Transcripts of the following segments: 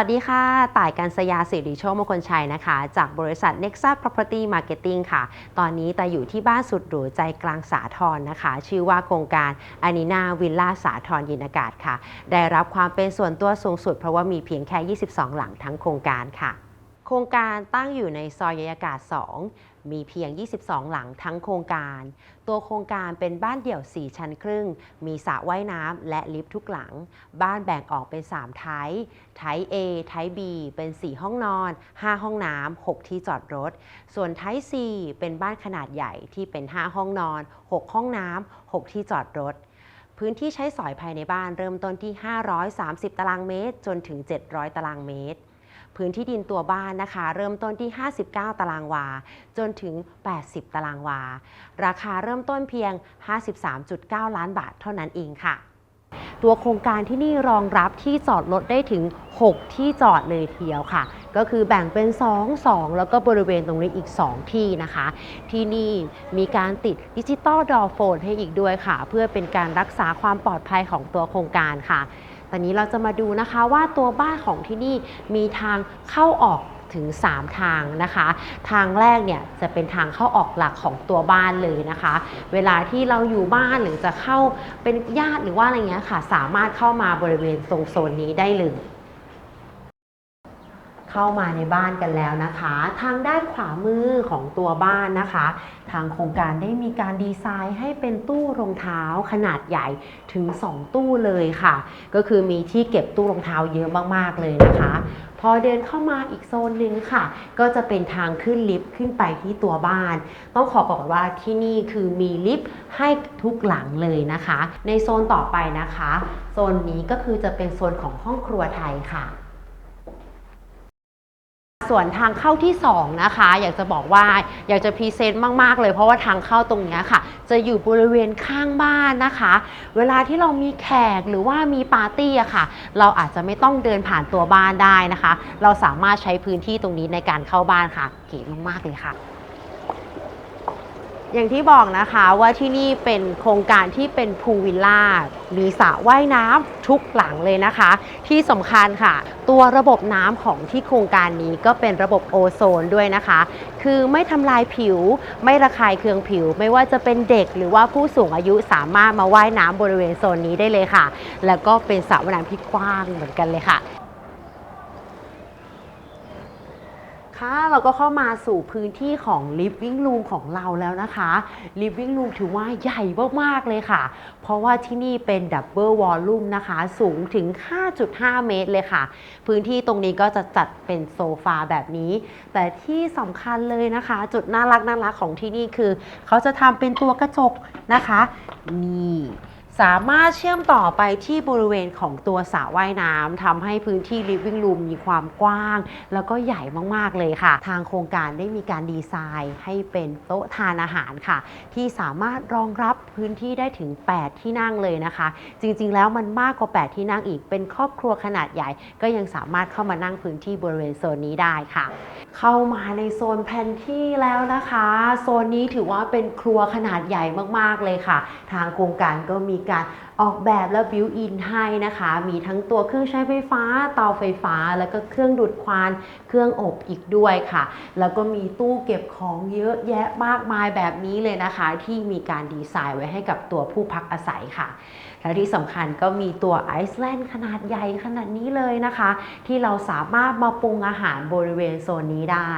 สวัสดีค่ะ ต่ายการสยาสิริโชคมงคลชัยนะคะ จากบริษัท Nexa Property Marketing ค่ะ ตอนนี้แต่อยู่ที่บ้านสุดหรูใจกลางสาทรนะคะ ชื่อว่าโครงการอานินาวิลล่าสาทรยินอากาศค่ะ ได้รับความเป็นส่วนตัวสูงสุดเพราะว่ามีเพียงแค่ 22 หลังทั้งโครงการค่ะ โครงการตั้งอยู่ในซอยยยากาศ 2 มีเพียง 22 หลังทั้งโครงการ ตัวโครงการเป็นบ้านเดี่ยว 4 ชั้นครึ่ง มีสระว่ายน้ำและลิฟต์ทุกหลัง บ้านแบ่งออกเป็น 3 ไทป์ไทป์ A ไทป์ B เป็น 4 ห้องนอน 5 ห้องน้ำ 6 ที่จอดรถ ส่วนไทป์ C เป็นบ้านขนาดใหญ่ที่เป็น 5 ห้องนอน 6 ห้องน้ำ 6 ที่จอดรถพื้นที่ใช้สอยภายในบ้านเริ่มต้นที่ 530 ตารางเมตร จนถึง 700 ตารางเมตร พื้นที่ดินตัวบ้านนะคะ เริ่มต้นที่ 59 ตารางวา จนถึง 80 ตารางวา ราคาเริ่มต้นเพียง 53.9 ล้านบาทเท่านั้นเองค่ะตัวโครงการที่นี่รองรับที่จอดรถได้ถึง 6 ที่จอดเลยทีเดียวค่ะ ก็คือแบ่งเป็น 2 2 แล้วก็บริเวณตรงนี้อีก 2 ที่นะคะ ที่นี่มีการติดดิจิตอลดอโฟนให้อีกด้วยค่ะ เพื่อเป็นการรักษาความปลอดภัยของตัวโครงการค่ะ ตอนนี้เราจะมาดูนะคะว่าตัวบ้านของที่นี่มีทางเข้าออกถึง 3 ทางนะคะ ทางแรกเนี่ยจะเป็นทางเข้าออกหลักของตัวบ้านเลยนะคะ เวลาที่เราอยู่บ้านหรือจะเข้าเป็นญาติหรือว่าอะไรเงี้ยค่ะ สามารถเข้ามาบริเวณตรงโซนนี้ได้เลย เข้ามาในบ้านกันแล้วนะคะ ทางด้านขวามือของตัวบ้านนะคะ ทางโครงการได้มีการดีไซน์ให้เป็นตู้รองเท้าขนาดใหญ่ถึง 2 ตู้เลยค่ะ ก็คือมีที่เก็บตู้รองเท้าเยอะมากๆเลยนะคะ พอเดินเข้ามาอีกโซนหนึ่งค่ะ ก็จะเป็นทางขึ้นลิฟต์ขึ้นไปที่ตัวบ้านต้องขอบอกว่าที่นี่คือมีลิฟต์ให้ทุกหลังเลยนะคะ ในโซนต่อไปนะคะ โซนนี้ก็คือจะเป็นโซนของห้องครัวไทยค่ะ ส่วนทางเข้าที่ 2 นะคะ อยากจะบอกว่าอยากจะพรีเซนต์มากๆเลย เพราะว่าทางเข้าตรงนี้ค่ะ จะอยู่บริเวณข้างบ้านนะคะ เวลาที่เรามีแขกหรือว่ามีปาร์ตี้อะค่ะ เราอาจจะไม่ต้องเดินผ่านตัวบ้านได้นะคะ เราสามารถใช้พื้นที่ตรงนี้ในการเข้าบ้านค่ะ เก๋มากๆเลยค่ะ อย่างที่บอกนะคะว่าที่นี่เป็นโครงการที่เป็นพูลวิลล่ามีสระว่ายน้ำทุกหลังเลยนะคะ ที่สำคัญค่ะ ตัวระบบน้ำของที่โครงการนี้ก็เป็นระบบโอโซนด้วยนะคะ คือไม่ทำลายผิว ไม่ระคายเคืองผิว ไม่ว่าจะเป็นเด็กหรือว่าผู้สูงอายุสามารถมาว่ายน้ำบริเวณโซนนี้ได้เลยค่ะ แล้วก็เป็นสระว่ายน้ำที่กว้างเหมือนกันเลยค่ะ ค่ะเราก็เข้ามาสู่พื้นที่ของ living room ของเราแล้วนะคะ living room ถือว่าใหญ่มากๆเลยค่ะ เพราะว่าที่นี่เป็น double volume นะคะ สูงถึง 5.5 เมตรเลยค่ะ พื้นที่ตรงนี้ก็จะจัดเป็นโซฟาแบบนี้ แต่ที่สำคัญเลยนะคะ จุดน่ารักน่ารักของที่นี่คือ เขาจะทำเป็นตัวกระจกนะคะ นี่ สามารถเชื่อมต่อไปที่บริเวณของตัวสระว่ายน้ำทำให้พื้นที่ living room มีความกว้าง แล้วก็ใหญ่มากๆเลยค่ะ ทางโครงการได้มีการดีไซน์ให้เป็นโต๊ะทานอาหารค่ะ ที่สามารถรองรับพื้นที่ได้ถึง 8 ที่นั่งเลยนะคะ จริงๆ แล้วมันมากกว่า 8 ที่นั่งอีกเป็นครอบครัวขนาดใหญ่ ก็ยังสามารถเข้ามานั่งพื้นที่บริเวณโซนนี้ได้ค่ะ เข้ามาในโซนแพนที่แล้วนะคะ โซนนี้ถือว่าเป็นครัวขนาดใหญ่มากๆเลยค่ะ ทางโครงการก็มีการออกแบบและบิวอินให้นะคะ มีทั้งตัวเครื่องใช้ไฟฟ้า เตาไฟฟ้า แล้วก็เครื่องดูดควัน เครื่องอบอีกด้วยค่ะ แล้วก็มีตู้เก็บของเยอะแยะมากมายแบบนี้เลยนะคะ ที่มีการดีไซน์ไว้ให้กับตัวผู้พักอาศัยค่ะ และที่สำคัญก็มีตัวไอซ์แลนด์ขนาดใหญ่ขนาดนี้เลยนะคะ ที่เราสามารถมาปรุงอาหารบริเวณโซนนี้ได้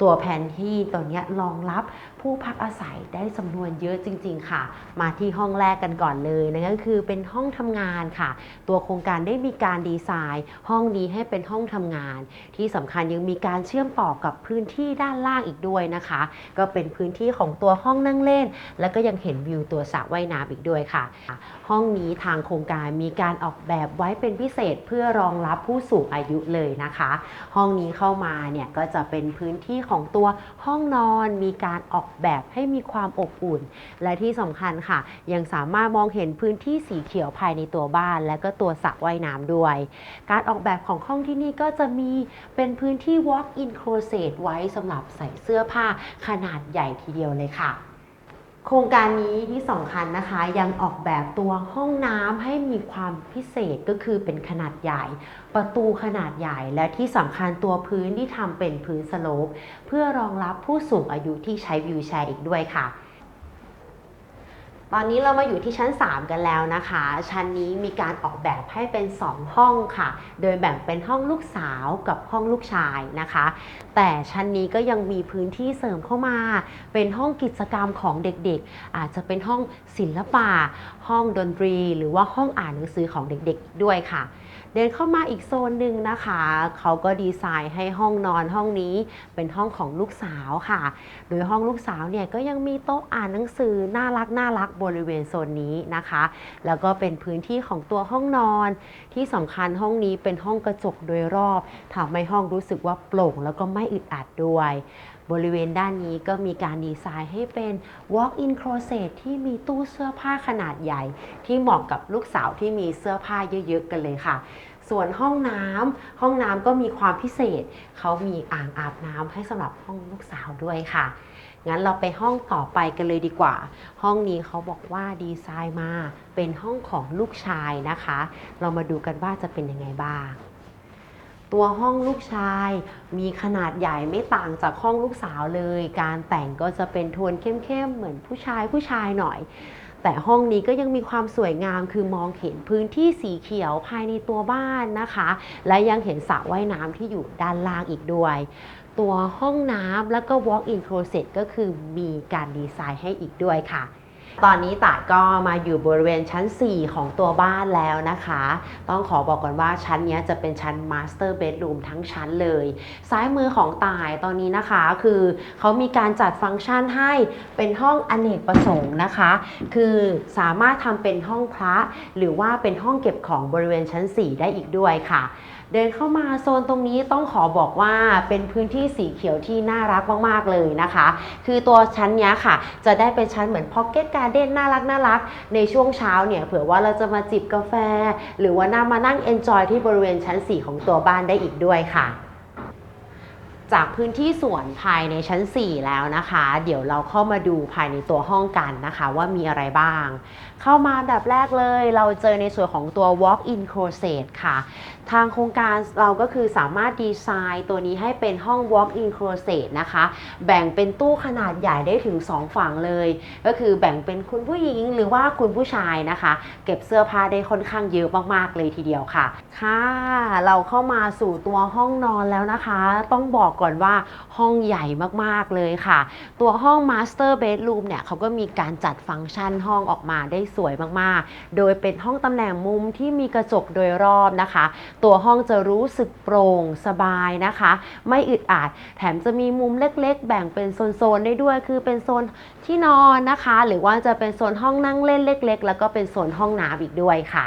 ตัวแผนที่ตัวนี้รองรับ ผู้พักอาศัยได้จำนวนเยอะจริง ๆ ค่ะ มาที่ห้องแรกกันก่อนเลยนั่นก็คือเป็นห้องทำงานค่ะ ตัวโครงการได้มีการดีไซน์ ห้องนี้ให้เป็นห้องทำงาน ที่สำคัญยังมีการเชื่อมต่อกับพื้นที่ด้านล่างอีกด้วยนะคะ ก็เป็นพื้นที่ของตัวห้องนั่งเล่น แล้วก็ยังเห็นวิวตัวสระว่ายน้ำอีกด้วยค่ะ ห้องนี้ทางโครงการมีการออกแบบไว้เป็นพิเศษเพื่อรองรับผู้สูงอายุเลยนะคะ ห้องนี้เข้ามาเนี่ยก็จะเป็นพื้นที่ของตัวห้องนอนมีการออกแบบให้มีความอบอุ่น และที่สำคัญค่ะ ยังสามารถมองเห็นพื้นที่สีเขียวภายในตัวบ้าน และก็ตัวสระว่ายน้ำด้วย การออกแบบของห้องที่นี่ก็จะมีเป็นพื้นที่ walk-in closet ไว้สำหรับใส่เสื้อผ้าขนาดใหญ่ทีเดียวเลยค่ะ โครงการนี้ที่สำคัญนะคะ ยังออกแบบตัวห้องน้ำให้มีความพิเศษก็คือเป็นขนาดใหญ่ ประตูขนาดใหญ่และที่สำคัญตัวพื้นที่ทำเป็นพื้นสโลปเพื่อรองรับผู้สูงอายุที่ใช้วิวแชร์อีกด้วยค่ะ ตอนนี้เรามาอยู่ที่ชั้น 3 กันแล้วนะคะ ชั้นนี้มีการออกแบบให้เป็น 2 ห้องค่ะ โดยแบ่งเป็นห้องลูกสาวกับห้องลูกชายนะคะ แต่ชั้นนี้ก็ยังมีพื้นที่เสริมเข้ามา เป็นห้องกิจกรรมของเด็กๆ อาจจะเป็นห้องศิลปะ ห้องดนตรี หรือว่าห้องอ่านหนังสือของเด็กๆ ด้วยค่ะ เดินเข้ามาอีกโซนหนึ่งนะคะ เขาก็ดีไซน์ให้ห้องนอนห้องนี้เป็นห้องของลูกสาวค่ะ โดยห้องลูกสาวเนี่ยก็ยังมีโต๊ะอ่านหนังสือน่ารักน่ารักบริเวณโซนนี้นะคะ แล้วก็เป็นพื้นที่ของตัวห้องนอน ที่สำคัญห้องนี้เป็นห้องกระจกโดยรอบทำให้ห้องรู้สึกว่าโปร่งแล้วก็ไม่อึดอัดด้วย บริเวณด้านนี้ก็มีการดีไซน์ให้เป็น walk-in closet ที่มีตู้เสื้อผ้าขนาดใหญ่ ที่เหมาะกับลูกสาวที่มีเสื้อผ้าเยอะๆกันเลยค่ะ ส่วนห้องน้ำห้องน้ำก็มีความพิเศษ เขามีอ่างอาบน้ำให้สำหรับห้องลูกสาวด้วยค่ะงั้นเราไปห้องต่อไปกันเลยดีกว่า ห้องนี้เขาบอกว่าดีไซน์มาเป็นห้องของลูกชายนะคะ เรามาดูกันว่าจะเป็นยังไงบ้าง ตัวห้องลูกชาย มีขนาดใหญ่ไม่ต่างจากห้องลูกสาวเลย การแต่งก็จะเป็นโทนเข้มๆ เหมือนผู้ชายผู้ชายหน่อย แต่ห้องนี้ก็ยังมีความสวยงามคือมองเห็นพื้นที่สีเขียวภายในตัวบ้านนะคะ และยังเห็นสระว่ายน้ำที่อยู่ด้านล่างอีกด้วย ตัวห้องน้ำแล้วก็ walk-in closet ก็คือมีการดีไซน์ให้อีกด้วยค่ะ ตอนนี้ตายก็มาอยู่บริเวณชั้น 4 ของตัวบ้านแล้วนะคะ ต้องขอบอกก่อนว่าชั้นนี้จะเป็นชั้น Master Bedroom ทั้งชั้นเลย ซ้ายมือของตายตอนนี้นะคะ คือเขามีการจัดฟังก์ชันให้เป็นห้องอเนกประสงค์นะคะ คือสามารถทำเป็นห้องพระ หรือว่าเป็นห้องเก็บของบริเวณชั้น 4 ได้อีกด้วยค่ะ เดินเข้ามาโซนตรงนี้ต้องขอบอกว่าเป็นพื้นที่สีเขียวที่น่ารักมากๆเลยนะคะ คือตัวชั้นนี้ค่ะ จะได้เป็นชั้นเหมือนพ็อกเก็ตการ์เด้นน่ารักน่ารักในช่วงเช้าเนี่ยเผื่อว่าเราจะมาจิบกาแฟ หรือว่านั่งมานั่งเอนจอยที่บริเวณชั้น 4 ของตัวบ้านได้อีกด้วยค่ะจากพื้นที่สวนภายในชั้น 4 แล้วนะคะ เดี๋ยวเราเข้ามาดูภายในตัวห้องกันนะคะ ว่ามีอะไรบ้างเข้ามาแบบแรกเลย เราเจอในส่วนของตัว walk-in closet ค่ะ ทางโครงการเราก็คือสามารถดีไซน์ตัวนี้ให้เป็นห้อง walk-in closet นะคะ แบ่งเป็นตู้ขนาดใหญ่ได้ถึง 2 ฝั่งเลย ก็คือแบ่งเป็นคุณผู้หญิงหรือว่าคุณผู้ชายนะคะ เก็บเสื้อผ้าได้ค่อนข้างเยอะมากๆเลยทีเดียวค่ะ ค่ะ เราเข้ามาสู่ตัวห้องนอนแล้วนะคะ ต้องบอกก่อนว่าห้องใหญ่มากๆเลยค่ะ ตัวห้อง Master Bedroom เนี่ยเขาก็มีการจัดฟังก์ชันห้องออกมาได้สวยมากๆ โดยเป็นห้องตำแหน่งมุมที่มีกระจกโดยรอบนะคะ ตัวห้องจะรู้สึกโปร่งสบายนะคะ ไม่อึดอัด แถมจะมีมุมเล็กๆ แบ่งเป็นโซนๆได้ด้วย คือเป็นโซนที่นอนนะคะ หรือว่าจะเป็นโซนห้องนั่งเล่นเล็ก ๆ แล้วก็เป็นโซนห้องน้ำอีกด้วยค่ะ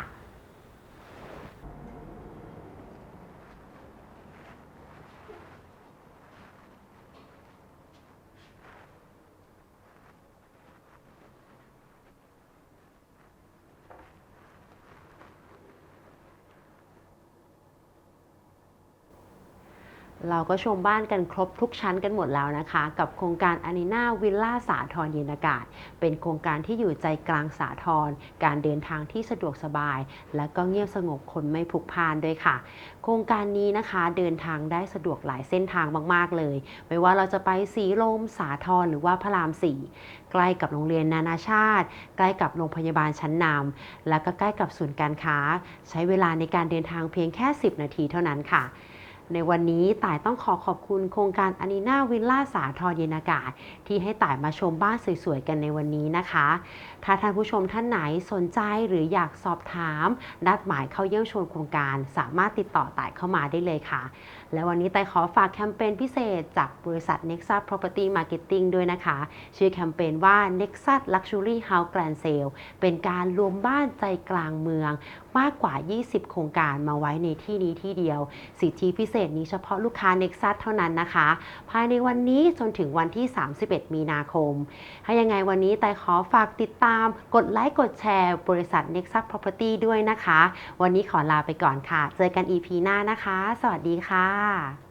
เราก็ชมบ้านกันครบทุกชั้นกันหมดแล้วนะคะ กับโครงการอานินาวิลล่าสาทรเย็นอากาศ เป็นโครงการที่อยู่ใจกลางสาทรการเดินทางที่สะดวกสบาย และก็เงียบสงบคนไม่พลุกพลานด้วยค่ะ โครงการนี้นะคะเดินทางได้สะดวกหลายเส้นทางมากๆเลย ไม่ว่าเราจะไปสีลมสาทรหรือว่าพระรามสี่ใกล้กับโรงเรียนนานาชาติ ใกล้กับโรงพยาบาลชั้นนำและก็ใกล้กับศูนย์การค้า ใช้เวลาในการเดินทางเพียงแค่ 10 นาทีเท่านั้นค่ะ ในวันนี้ต่ายต้องขอขอบคุณโครงการอานีนาวิลล่าสาทรเยนากาศ ที่ให้ต่ายมาชมบ้านสวยๆกันในวันนี้นะคะ ถ้าท่านผู้ชมท่านไหนสนใจหรืออยากสอบถาม นัดหมายเข้าเยี่ยมชมโครงการ สามารถติดต่อต่ายเข้ามาได้เลยค่ะและวันนี้ไต่ายขอฝากแคมเปญพิเศษจากบริษัท Nexus Property Marketing ด้วยนะคะ ชื่อแคมเปญว่า Nexus Luxury House Grand Sale เป็นการรวมบ้านใจกลางเมืองมากกว่า 20 โครงการมาไว้ในที่นี้ที่เดียว สิทธิพิเศษนี้เฉพาะลูกค้า Nexus เท่านั้นนะคะ ภายในวันนี้จนถึงวันที่ 31 มีนาคม ถ้ายังไงวันนี้แต่ขอฝากติดตาม กดไลค์ กดแชร์ บริษัท Nexus Property ด้วยนะคะ วันนี้ขอลาไปก่อนค่ะ เจอกัน EP หน้านะคะ สวัสดีค่ะค่ะ